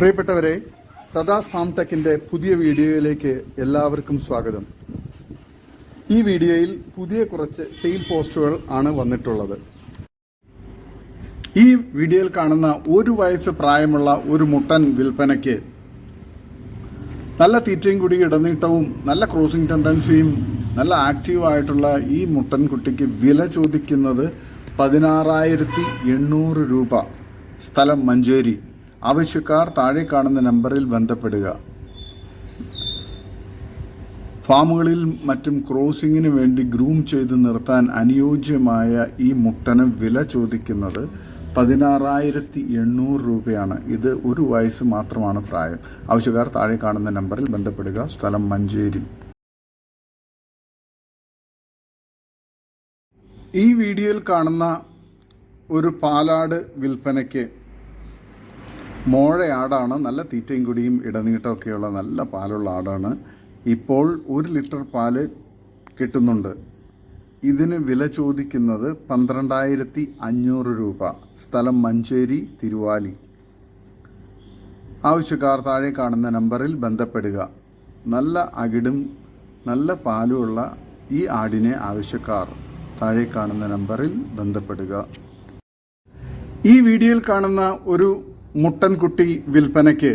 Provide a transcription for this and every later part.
പ്രിയപ്പെട്ടവരെ സദാ സാംടെക്കിന്റെ പുതിയ വീഡിയോയിലേക്ക് എല്ലാവർക്കും സ്വാഗതം. ഈ വീഡിയോയിൽ പുതിയ കുറച്ച് സെയിൽ പോസ്റ്റുകൾ ആണ് വന്നിട്ടുള്ളത്. ഈ വീഡിയോയിൽ കാണുന്ന ഒരു വയസ്സ് പ്രായമുള്ള ഒരു മുട്ടൻ വിൽപ്പനയ്ക്ക് നല്ല തീറ്റയും കൂടി ഇടനീട്ടവും നല്ല ക്രോസിംഗ് ടെൻഡൻസിയും നല്ല ആക്റ്റീവ് ആയിട്ടുള്ള ഈ മുട്ടൻ കുട്ടിക്ക് വില ചോദിക്കുന്നത് പതിനാറായിരത്തി എണ്ണൂറ് രൂപ. സ്ഥലം മഞ്ചേരി. ആവശ്യക്കാർ താഴെ കാണുന്ന നമ്പറിൽ ബന്ധപ്പെടുക. ഫാമുകളിൽ മറ്റും ക്രോസിങ്ങിന് വേണ്ടി ഗ്രൂം ചെയ്ത് നിർത്താൻ അനുയോജ്യമായ ഈ മുട്ടന് വില ചോദിക്കുന്നത് പതിനാറായിരത്തി എണ്ണൂറ് രൂപയാണ്. ഇത് ഒരു വയസ്സ് മാത്രമാണ് പ്രായം. ആവശ്യക്കാർ താഴെ കാണുന്ന നമ്പറിൽ ബന്ധപ്പെടുക. സ്ഥലം മഞ്ചേരി. ഈ വീഡിയോയിൽ കാണുന്ന ഒരു പാലാട് വിൽപ്പനയ്ക്ക് മോഴയാടാണ്. നല്ല തീറ്റയും കുടിയും ഇടനീട്ടമൊക്കെയുള്ള നല്ല പാലുള്ള ആടാണ്. ഇപ്പോൾ ഒരു ലിറ്റർ പാൽ കിട്ടുന്നുണ്ട്. ഇതിന് വില ചോദിക്കുന്നത് പന്ത്രണ്ടായിരത്തി അഞ്ഞൂറ് രൂപ. സ്ഥലം മഞ്ചേരി തിരുവാലി. ആവശ്യക്കാർ താഴെ കാണുന്ന നമ്പറിൽ ബന്ധപ്പെടുക. നല്ല അകിടും നല്ല പാലുമുള്ള ഈ ആടിനെ ആവശ്യക്കാർ താഴെ കാണുന്ന നമ്പറിൽ ബന്ധപ്പെടുക. ഈ വീഡിയോയിൽ കാണുന്ന ഒരു മുട്ടൻകുട്ടി വിൽപ്പനയ്ക്ക്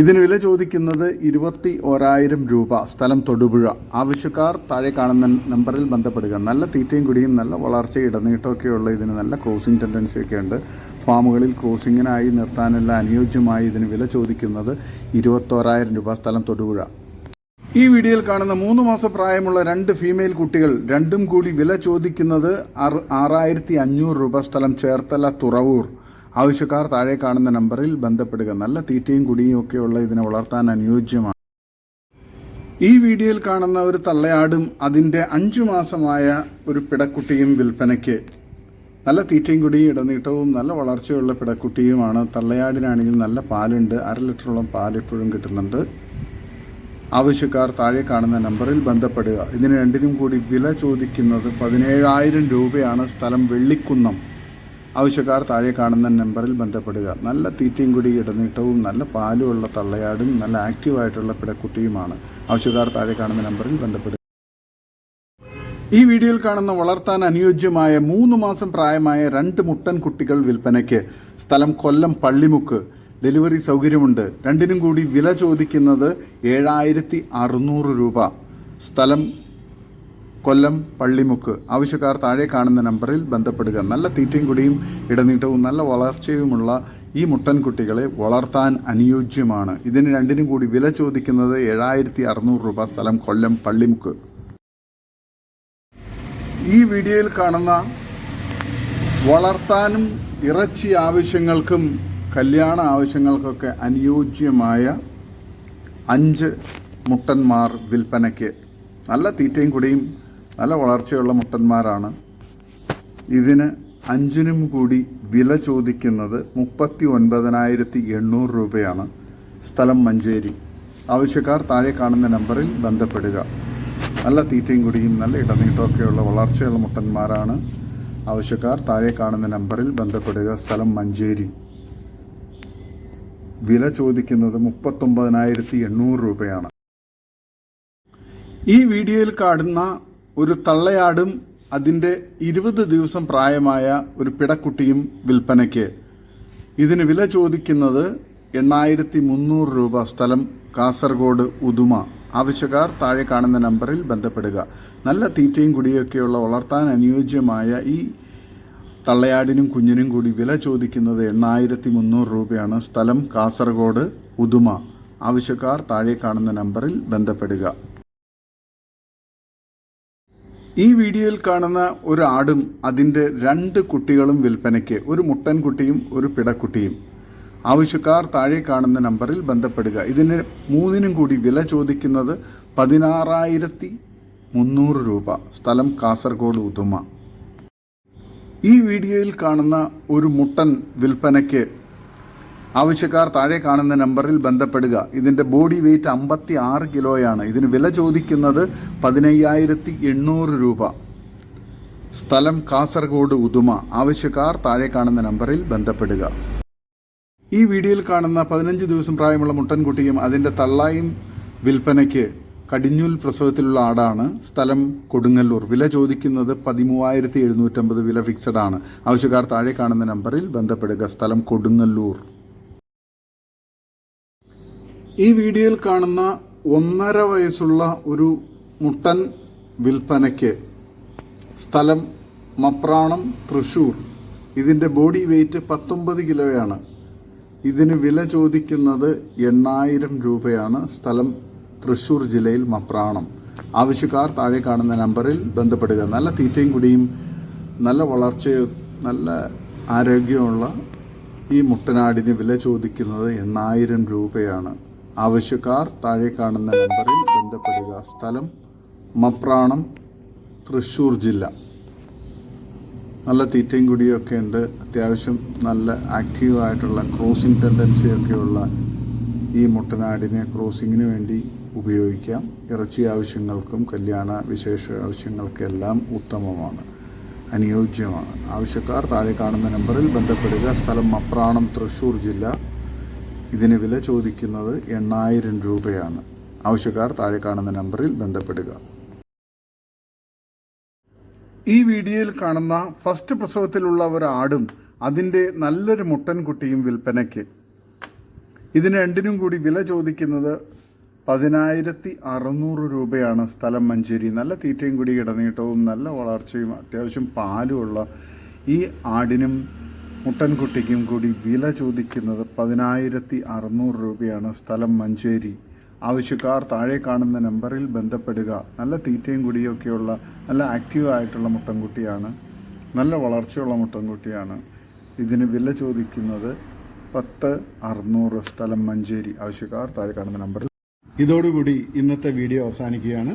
ഇതിന് വില ചോദിക്കുന്നത് ഇരുപത്തി ഓരായിരം രൂപ. സ്ഥലം തൊടുപുഴ. ആവശ്യക്കാർ താഴെ കാണുന്ന നമ്പറിൽ ബന്ധപ്പെടുക. നല്ല തീറ്റയും കുടിയും നല്ല വളർച്ച ഇടനീട്ടമൊക്കെയുള്ള ഇതിന് നല്ല ക്രോസിംഗ് ടെൻഡൻസി ഒക്കെ ഉണ്ട്. ഫാമുകളിൽ ക്രോസിങ്ങിനായി നിർത്താനുള്ള അനുയോജ്യമായി ഇതിന് വില ചോദിക്കുന്നത് ഇരുപത്തോരായിരം രൂപ സ്ഥലം തൊടുപുഴ. ഈ വീഡിയോയിൽ കാണുന്ന മൂന്ന് മാസം പ്രായമുള്ള രണ്ട് ഫീമെയിൽ കുട്ടികൾ രണ്ടും കൂടി വില ചോദിക്കുന്നത് ആറ് ആറായിരത്തി അഞ്ഞൂറ് രൂപ സ്ഥലം ചേർത്തല തുറവൂർ. ആവശ്യക്കാർ താഴെ കാണുന്ന നമ്പറിൽ ബന്ധപ്പെടുക. നല്ല തീറ്റയും കുടിയും ഒക്കെയുള്ള ഇതിനെ വളർത്താൻ അനുയോജ്യമാണ്. ഈ വീഡിയോയിൽ കാണുന്ന ഒരു തള്ളയാടും അതിന്റെ അഞ്ചു മാസമായ ഒരു പിടക്കുട്ടിയും വിൽപ്പനയ്ക്ക് നല്ല തീറ്റയും കുടിയും ഇടനീട്ടവും നല്ല വളർച്ചയുള്ള പിടക്കുട്ടിയുമാണ്. തള്ളയാടിനാണെങ്കിൽ നല്ല പാലുണ്ട്. അര ലിറ്ററോളം പാൽ എപ്പോഴും കിട്ടുന്നുണ്ട്. ആവശ്യക്കാർ താഴെ കാണുന്ന നമ്പറിൽ ബന്ധപ്പെടുക. ഇതിന് രണ്ടിനും കൂടി വില ചോദിക്കുന്നത് പതിനേഴായിരം രൂപയാണ് സ്ഥലം വെള്ളിക്കുന്നം. ആവശ്യക്കാർ താഴെ കാണുന്ന നമ്പറിൽ ബന്ധപ്പെടുക. നല്ല തീറ്റയും കൂടി ഇടനീട്ടവും നല്ല പാലുമുള്ള തള്ളയാടും നല്ല ആക്റ്റീവായിട്ടുള്ള പിടക്കുട്ടിയുമാണ് ആവശ്യക്കാർ താഴെ കാണുന്ന നമ്പറിൽ ബന്ധപ്പെടുക. ഈ വീഡിയോയിൽ കാണുന്ന വളർത്താൻ അനുയോജ്യമായ മൂന്ന് മാസം പ്രായമായ രണ്ട് മുട്ടൻ കുട്ടികൾ വിൽപ്പനയ്ക്ക്. സ്ഥലം കൊല്ലം പള്ളിമുക്ക്. ഡെലിവറി സൗകര്യമുണ്ട്. രണ്ടിനും കൂടി വില ചോദിക്കുന്നത് ഏഴായിരത്തി അറുന്നൂറ് രൂപ. സ്ഥലം കൊല്ലം പള്ളിമുക്ക്. ആവശ്യക്കാർ താഴെ കാണുന്ന നമ്പറിൽ ബന്ധപ്പെടുക. നല്ല തീറ്റയും കുടിയും ഇടനീട്ടവും നല്ല വളർച്ചയുമുള്ള ഈ മുട്ടൻകുട്ടികളെ വളർത്താൻ അനുയോജ്യമാണ്. ഇതിന് രണ്ടിനും കൂടി വില ചോദിക്കുന്നത് ഏഴായിരത്തി അറുന്നൂറ് രൂപ സ്ഥലം കൊല്ലം പള്ളിമുക്ക്. ഈ വീഡിയോയിൽ കാണുന്ന വളർത്താനും ഇറച്ചി ആവശ്യങ്ങൾക്കും കല്യാണ ആവശ്യങ്ങൾക്കൊക്കെ അനുയോജ്യമായ അഞ്ച് മുട്ടന്മാർ വിൽപ്പനയ്ക്ക്. നല്ല തീറ്റയും കുടിയും നല്ല വളർച്ചയുള്ള മുട്ടന്മാരാണ്. ഇതിന് അഞ്ചിനും കൂടി വില ചോദിക്കുന്നത് മുപ്പത്തി ഒൻപതിനായിരത്തി എണ്ണൂറ് രൂപയാണ്. സ്ഥലം മഞ്ചേരി. ആവശ്യക്കാർ താഴെ കാണുന്ന നമ്പറിൽ ബന്ധപ്പെടുക. നല്ല തീറ്റയും കുടിയും നല്ല ഇടനീട്ടമൊക്കെയുള്ള വളർച്ചയുള്ള മുട്ടന്മാരാണ്. ആവശ്യക്കാർ താഴെ കാണുന്ന നമ്പറിൽ ബന്ധപ്പെടുക. സ്ഥലം മഞ്ചേരി. വില ചോദിക്കുന്നത് മുപ്പത്തൊമ്പതിനായിരത്തി എണ്ണൂറ് രൂപയാണ്. ഈ വീഡിയോയിൽ കാണുന്ന ഒരു തള്ളയാടും അതിന്റെ ഇരുപത് ദിവസം പ്രായമായ ഒരു പിടക്കുട്ടിയും വിൽപ്പനയ്ക്ക്. ഇതിന് വില ചോദിക്കുന്നത് എണ്ണായിരത്തി മുന്നൂറ് രൂപ സ്ഥലം കാസർഗോഡ് ഉദുമ. ആവശ്യക്കാർ താഴെ കാണുന്ന നമ്പറിൽ ബന്ധപ്പെടുക. നല്ല തീറ്റയും കുടിയൊക്കെയുള്ള വളർത്താൻ അനുയോജ്യമായ ഈ തള്ളയാടിനും കുഞ്ഞിനും കൂടി വില ചോദിക്കുന്നത് എണ്ണായിരത്തി മുന്നൂറ് രൂപയാണ്. സ്ഥലം കാസർഗോഡ് ഉദുമ. ആവശ്യക്കാർ താഴെ കാണുന്ന നമ്പറിൽ ബന്ധപ്പെടുക. ഈ വീഡിയോയിൽ കാണുന്ന ഒരു ആടും അതിന്റെ രണ്ട് കുട്ടികളും വിൽപ്പനയ്ക്ക് ഒരു മുട്ടൻകുട്ടിയും ഒരു പിടക്കുട്ടിയും. ആവശ്യക്കാർ താഴെ കാണുന്ന നമ്പറിൽ ബന്ധപ്പെടുക. ഇതിന് മൂന്നിനും കൂടി വില ചോദിക്കുന്നത് പതിനാറായിരത്തി മുന്നൂറ് രൂപ. സ്ഥലം കാസർഗോഡ് ഉദുമ. ഈ വീഡിയോയിൽ കാണുന്ന ഒരു മുട്ടൻ വിൽപ്പനയ്ക്ക് ആവശ്യക്കാർ താഴെ കാണുന്ന നമ്പറിൽ ബന്ധപ്പെടുക. ഇതിന്റെ ബോഡി വെയ്റ്റ് അമ്പത്തി ആറ് കിലോയാണ്. ഇതിന് വില ചോദിക്കുന്നത് പതിനയ്യായിരത്തി എണ്ണൂറ് രൂപ. സ്ഥലം കാസർഗോഡ് ഉദുമ. ആവശ്യക്കാർ താഴെ കാണുന്ന നമ്പറിൽ ബന്ധപ്പെടുക. ഈ വീഡിയോയിൽ കാണുന്ന പതിനഞ്ച് ദിവസം പ്രായമുള്ള മുട്ടൻകുട്ടിയും അതിന്റെ തള്ളായും വിൽപ്പനയ്ക്ക് കടിഞ്ഞൂൽ പ്രസവത്തിലുള്ള ആടാണ്. സ്ഥലം കൊടുങ്ങല്ലൂർ. വില ചോദിക്കുന്നത് പതിമൂവായിരത്തി എഴുന്നൂറ്റമ്പത് വില ഫിക്സഡ് ആണ്. ആവശ്യക്കാർ താഴെ കാണുന്ന നമ്പറിൽ ബന്ധപ്പെടുക. സ്ഥലം കൊടുങ്ങല്ലൂർ. ഈ വീഡിയോയിൽ കാണുന്ന ഒന്നര വയസ്സുള്ള ഒരു മുട്ടൻ വിൽപ്പനയ്ക്ക് സ്ഥലം മപ്രാണം തൃശൂർ. ഇതിന്റെ ബോഡി വെയ്റ്റ് പത്തൊമ്പത് കിലോയാണ്. ഇതിന് വില ചോദിക്കുന്നത് എണ്ണായിരം രൂപയാണ്. സ്ഥലം തൃശൂർ ജില്ലയിൽ മപ്രാണം. ആവശ്യക്കാർ താഴെ കാണുന്ന നമ്പറിൽ ബന്ധപ്പെടുക. നല്ല തീറ്റയും കുടിയും നല്ല വളർച്ചയും നല്ല ആരോഗ്യമുള്ള ഈ മുട്ടനാടിന് വില ചോദിക്കുന്നത് എണ്ണായിരം രൂപയാണ്. ആവശ്യക്കാർ താഴെ കാണുന്ന നമ്പറിൽ ബന്ധപ്പെടുക. സ്ഥലം മപ്രാണം തൃശ്ശൂർ ജില്ല. നല്ല തീറ്റയും കുടിയൊക്കെ ഉണ്ട്. അത്യാവശ്യം നല്ല ആക്റ്റീവായിട്ടുള്ള ക്രോസിംഗ് ടെൻഡൻസിയൊക്കെയുള്ള ഈ മുട്ടനാടിനെ ക്രോസിങ്ങിന് വേണ്ടി ഉപയോഗിക്കാം. ഇറച്ചി ആവശ്യങ്ങൾക്കും കല്യാണ വിശേഷ ആവശ്യങ്ങൾക്കെല്ലാം ഉത്തമമാണ്. അനുയോജ്യമാണ്. ആവശ്യക്കാർ താഴെ കാണുന്ന നമ്പറിൽ ബന്ധപ്പെടുക. സ്ഥലം മപ്രാണം തൃശ്ശൂർ ജില്ല. ഇതിന് വില ചോദിക്കുന്നത് എണ്ണായിരം രൂപയാണ്. ആവശ്യക്കാർ താഴെ കാണുന്ന നമ്പറിൽ ബന്ധപ്പെടുക. ഈ വീഡിയോയിൽ കാണുന്ന ഫസ്റ്റ് പ്രസവത്തിലുള്ള ഒരു ആടും അതിന്റെ നല്ലൊരു മുട്ടൻകുട്ടിയും വിൽപ്പനയ്ക്ക്. ഇതിന് രണ്ടിനും കൂടി വില ചോദിക്കുന്നത് പതിനായിരത്തി അറുന്നൂറ് രൂപയാണ്. സ്ഥലം മഞ്ചേരി. നല്ല തീറ്റയും കൂടി ഇടനീട്ടവും നല്ല വളർച്ചയും അത്യാവശ്യം പാലുമുള്ള ഈ ആടിനും മുട്ടൻകുട്ടിക്കും കൂടി വില ചോദിക്കുന്നത് പതിനായിരത്തി അറുന്നൂറ് രൂപയാണ് സ്ഥലം മഞ്ചേരി. ആവശ്യക്കാർ താഴെ കാണുന്ന നമ്പറിൽ ബന്ധപ്പെടുക. നല്ല തീറ്റയും കുടിയൊക്കെയുള്ള നല്ല ആക്റ്റീവ് ആയിട്ടുള്ള മുട്ടൻകുട്ടിയാണ്. നല്ല വളർച്ചയുള്ള മുട്ടൻകുട്ടിയാണ്. ഇതിന് വില ചോദിക്കുന്നത് പത്ത് അറുന്നൂറ് സ്ഥലം മഞ്ചേരി. ആവശ്യക്കാർ താഴെ കാണുന്ന നമ്പറിൽ. ഇതോടുകൂടി ഇന്നത്തെ വീഡിയോ അവസാനിക്കുകയാണ്.